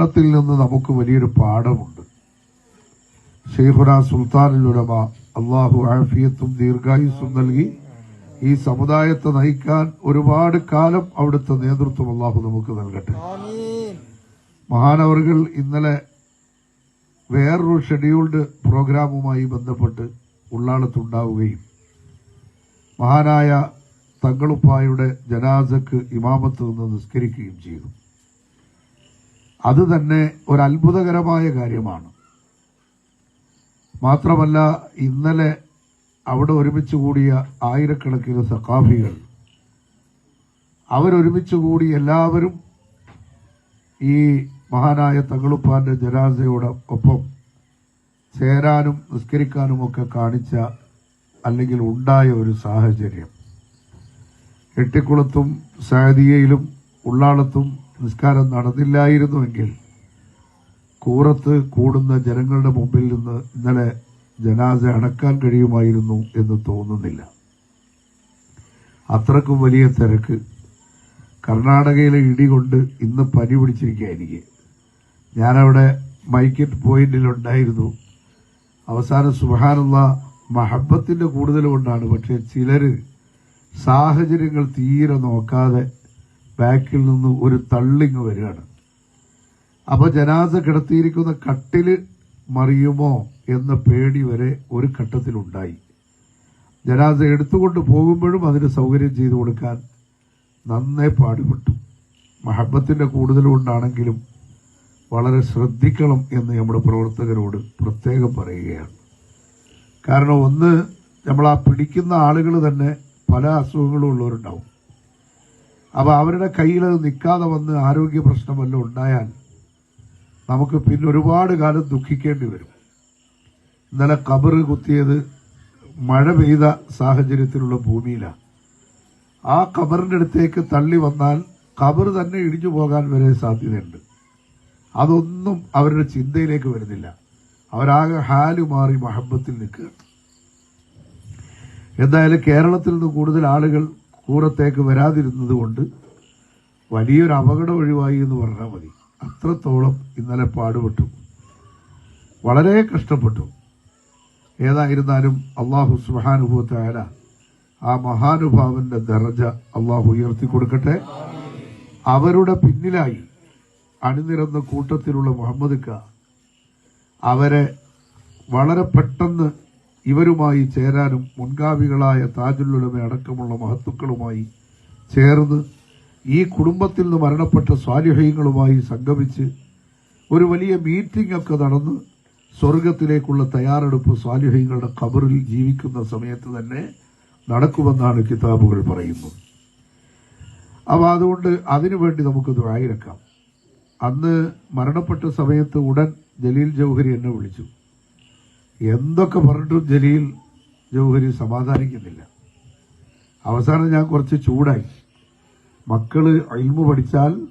മരണത്തിൽ നിന്ന് നമുക്ക് വലിയൊരു പാഠമുണ്ട്. ഷെയ്ഖുന സുൽത്താനുലമ അള്ളാഹു ആഫിയത്തും ദീർഘായുസ്സും നൽകി ഈ സമുദായത്തെ നയിക്കാൻ ഒരുപാട് കാലം അവിടുത്തെ നേതൃത്വം അള്ളാഹു നമുക്ക് നൽകട്ടെ. മഹാനവറുകൾ ഇന്നലെ വേറൊരു ഷെഡ്യൂൾഡ് പ്രോഗ്രാമുമായി ബന്ധപ്പെട്ട് ഉള്ളാളത്തുണ്ടാവുകയും മഹാനായ തങ്ങളുപ്പായുടെ ജനാസക്ക് ഇമാമത്ത് നിന്ന് നിസ്കരിക്കുകയും ചെയ്തു. അത് തന്നെ ഒരു കാര്യമാണ്. മാത്രമല്ല ഇന്നലെ അവിടെ ഒരുമിച്ച് കൂടിയ ആയിരക്കണക്കിന് സഖാഫികൾ അവരൊരുമിച്ച് കൂടി എല്ലാവരും ഈ മഹാനായ തങ്ങളുപ്പാന്റെ ജനാസയോടൊപ്പം ചേരാനും നിസ്കരിക്കാനുമൊക്കെ കാണിച്ച അല്ലെങ്കിൽ ഉണ്ടായ ഒരു സാഹചര്യം. എട്ടിക്കുളത്തും സാദിയയിലും ഉള്ളാളത്തും നിസ്കാരം നടന്നില്ലായിരുന്നുവെങ്കിൽ കൂറത്ത് കൂടുന്ന ജനങ്ങളുടെ മുമ്പിൽ നിന്ന് ഇന്നലെ ജനാസ അടക്കാൻ കഴിയുമായിരുന്നു എന്ന് തോന്നുന്നില്ല. അത്രക്കും വലിയ തിരക്ക്. കർണാടകയിലെ ഇടി കൊണ്ട് ഇന്ന് പനി പിടിച്ചിരിക്കുക എനിക്ക്. ഞാനവിടെ മൈക്കറ്റ് പോയിന്റിലുണ്ടായിരുന്നു അവസാനം സുഹാനുള്ള മഹബത്തിന്റെ കൂടുതൽ കൊണ്ടാണ്. പക്ഷേ ചിലർ സാഹചര്യങ്ങൾ തീരെ നോക്കാതെ ബാക്കിൽ നിന്ന് ഒരു തള്ളിങ് വരികയാണ്. അപ്പോൾ ജനാസ കിടത്തിയിരിക്കുന്ന കട്ടിൽ മറിയുമോ എന്ന പേടി വരെ ഒരു ഘട്ടത്തിലുണ്ടായി. ജനാസ എടുത്തുകൊണ്ട് പോകുമ്പോഴും അതിന് സൗകര്യം ചെയ്തു കൊടുക്കാൻ നന്നേ പാടുപെട്ടു. മഹബത്തിന്റെ കൂടുതൽ കൊണ്ടാണെങ്കിലും വളരെ ശ്രദ്ധിക്കണം എന്ന് നമ്മുടെ പ്രവർത്തകരോട് പ്രത്യേകം പറയുകയാണ്. കാരണം ഒന്ന് നമ്മൾ ആ പിടിക്കുന്ന ആളുകൾ തന്നെ പല അസുഖങ്ങളും ഉള്ളവരുണ്ടാവും. അപ്പൊ അവരുടെ കയ്യിൽ അത് നിൽക്കാതെ വന്ന് ആരോഗ്യ പ്രശ്നം വല്ലതും ഉണ്ടായാൽ നമുക്ക് പിന്നെ ഒരുപാട് കാലം ദുഃഖിക്കേണ്ടി വരും. ഇന്നലെ കബറ് കുത്തിയത് മഴ പെയ്ത സാഹചര്യത്തിലുള്ള ഭൂമിയിലാണ്. ആ കബറിന്റെ അടുത്തേക്ക് തള്ളി വന്നാൽ കബർ തന്നെ ഇടിഞ്ഞു പോകാൻ വരെ സാധ്യതയുണ്ട്. അതൊന്നും അവരുടെ ചിന്തയിലേക്ക് വരുന്നില്ല. അവരാകെ ഹാലു മാറി മഹബത്തിൽ നിൽക്കുകയാണ്. എന്തായാലും കേരളത്തിൽ നിന്ന് കൂടുതൽ ആളുകൾ കൂറത്തേക്ക് വരാതിരുന്നത് കൊണ്ട് വലിയൊരു അപകടം ഒഴിവായി എന്ന് പറഞ്ഞാൽ മതി. അത്രത്തോളം ഇന്നലെ പാടുപെട്ടു. വളരെ കഷ്ടപ്പെട്ടു. ഏതായിരുന്നാലും അള്ളാഹു സുഹാനുഭവത്തായ ആ മഹാനുഭാവന്റെ ദർജ അള്ളാഹു ഉയർത്തി കൊടുക്കട്ടെ. അവരുടെ പിന്നിലായി അണിനിരന്ന കൂട്ടത്തിലുള്ള മുഹമ്മദ് ക അവരെ വളരെ പെട്ടെന്ന് ഇവരുമായി ചേരാനും മുൻഗാമികളായ താജുല്ലുലമ അടക്കമുള്ള മഹത്തുക്കളുമായി ചേർന്ന് ഈ കുടുംബത്തിൽ നിന്ന് മരണപ്പെട്ട സ്വാലിഹ്യങ്ങളുമായി സംഗമിച്ച് ഒരു വലിയ മീറ്റിംഗ് ഒക്കെ നടന്ന് സ്വർഗത്തിലേക്കുള്ള തയ്യാറെടുപ്പ് സ്വാലിഹ്യങ്ങളുടെ ഖബറിൽ ജീവിക്കുന്ന സമയത്ത് തന്നെ നടക്കുമെന്നാണ് കിതാബുകൾ പറയുന്നത്. അപ്പൊ അതുകൊണ്ട് അതിനുവേണ്ടി നമുക്ക് ദുരായിരക്കാം അന്ന് മരണപ്പെട്ട സമയത്ത് ഉടൻ ജലീൽ ജൗഹരി എന്നെ വിളിച്ചു. എന്തൊക്കെ പറഞ്ഞിട്ടും ജലീൽ ജൗഹരി സമാധാനിക്കുന്നില്ല. അവസാനം ഞാൻ കുറച്ച് ചൂടായി. മക്കൾ അയിൽമ പഠിച്ചാൽ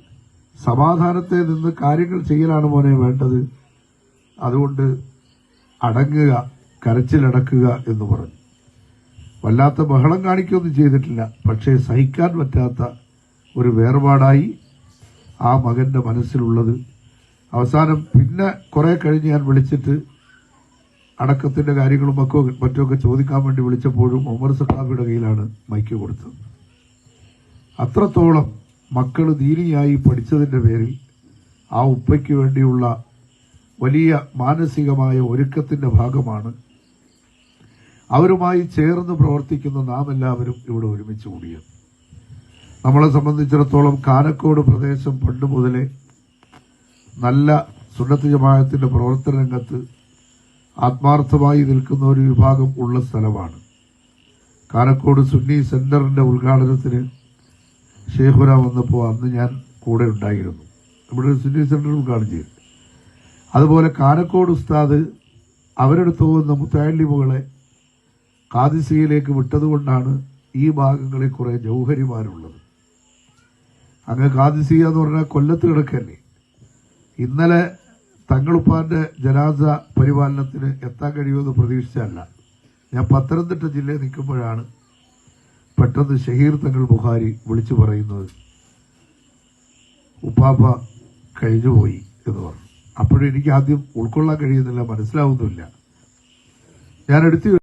സമാധാനത്തെ നിന്ന് കാര്യങ്ങൾ ചെയ്യലാണ് മോനെ വേണ്ടത്. അതുകൊണ്ട് അടങ്ങുക കരച്ചിലടക്കുക എന്ന് പറഞ്ഞു. വല്ലാത്ത ബഹളം കാണിക്കൊന്നും ചെയ്തിട്ടില്ല. പക്ഷേ സഹിക്കാൻ പറ്റാത്ത ഒരു വേർപാടായി ആ മകന്റെ മനസ്സിലുള്ളത്. അവസാനം പിന്നെ കുറേ കഴിഞ്ഞ് ഞാൻ വിളിച്ചിട്ട് അടക്കത്തിന്റെ കാര്യങ്ങളും മക്കോ മറ്റുമൊക്കെ ചോദിക്കാൻ വേണ്ടി വിളിച്ചപ്പോഴും ഉമർ സഖാബിയുടെ കയ്യിലാണ് മൈക്ക് കൊടുത്തത്. അത്രത്തോളം മക്കൾ ദീനിയായി പഠിച്ചതിന്റെ പേരിൽ ആ ഉപ്പയ്ക്ക് വേണ്ടിയുള്ള വലിയ മാനസികമായ ഒരുക്കത്തിന്റെ ഭാഗമാണ് അവരുമായി ചേർന്ന് പ്രവർത്തിക്കുന്ന നാം എല്ലാവരും ഇവിടെ ഒരുമിച്ച് കൂടിയത്. നമ്മളെ സംബന്ധിച്ചിടത്തോളം കാനക്കോട് പ്രദേശം പണ്ട് മുതലേ നല്ല സുന്നത്ത് ജമാഅത്തിന്റെ പ്രവർത്തന രംഗത്ത് ആത്മാർത്ഥമായി നിൽക്കുന്ന ഒരു വിഭാഗം ഉള്ള സ്ഥലമാണ്. കാരക്കോട് സുന്നി സെന്ററിന്റെ ഉദ്ഘാടനത്തിന് ഷേഖുര വന്നപ്പോൾ അന്ന് ഞാൻ കൂടെ ഉണ്ടായിരുന്നു. നമ്മുടെ സുന്നി സെന്റർ ഉദ്ഘാടനം ചെയ്തു. അതുപോലെ കാരക്കോട് ഉസ്താദ് അവരെടുത്ത് പോകുന്ന മുത്താലിമുകളെ കാദിസിയയിലേക്ക് വിട്ടതുകൊണ്ടാണ് ഈ ഭാഗങ്ങളിൽ കുറെ ജൗഹരിമാരുള്ളത്. അങ്ങ് കാദിസിയ എന്ന് പറഞ്ഞാൽ കൊല്ലത്ത് കിടക്കല്ലേ. ഇന്നലെ തങ്ങളുപ്പാന്റെ ജനാസ പരിപാലനത്തിന് എത്താൻ കഴിയുമെന്ന് പ്രതീക്ഷിച്ചല്ല ഞാൻ പത്തനംതിട്ട ജില്ലയിൽ നിൽക്കുമ്പോഴാണ് പെട്ടെന്ന് ഷഹീർ തങ്ങൾ ബുഹാരി വിളിച്ചു പറയുന്നത്. ഉപ്പാപ്പ കഴിഞ്ഞുപോയി എന്ന് പറഞ്ഞു. അപ്പോഴും എനിക്ക് ആദ്യം ഉൾക്കൊള്ളാൻ കഴിയുന്നില്ല മനസ്സിലാവുന്നില്ല. ഞാൻ എടുത്തു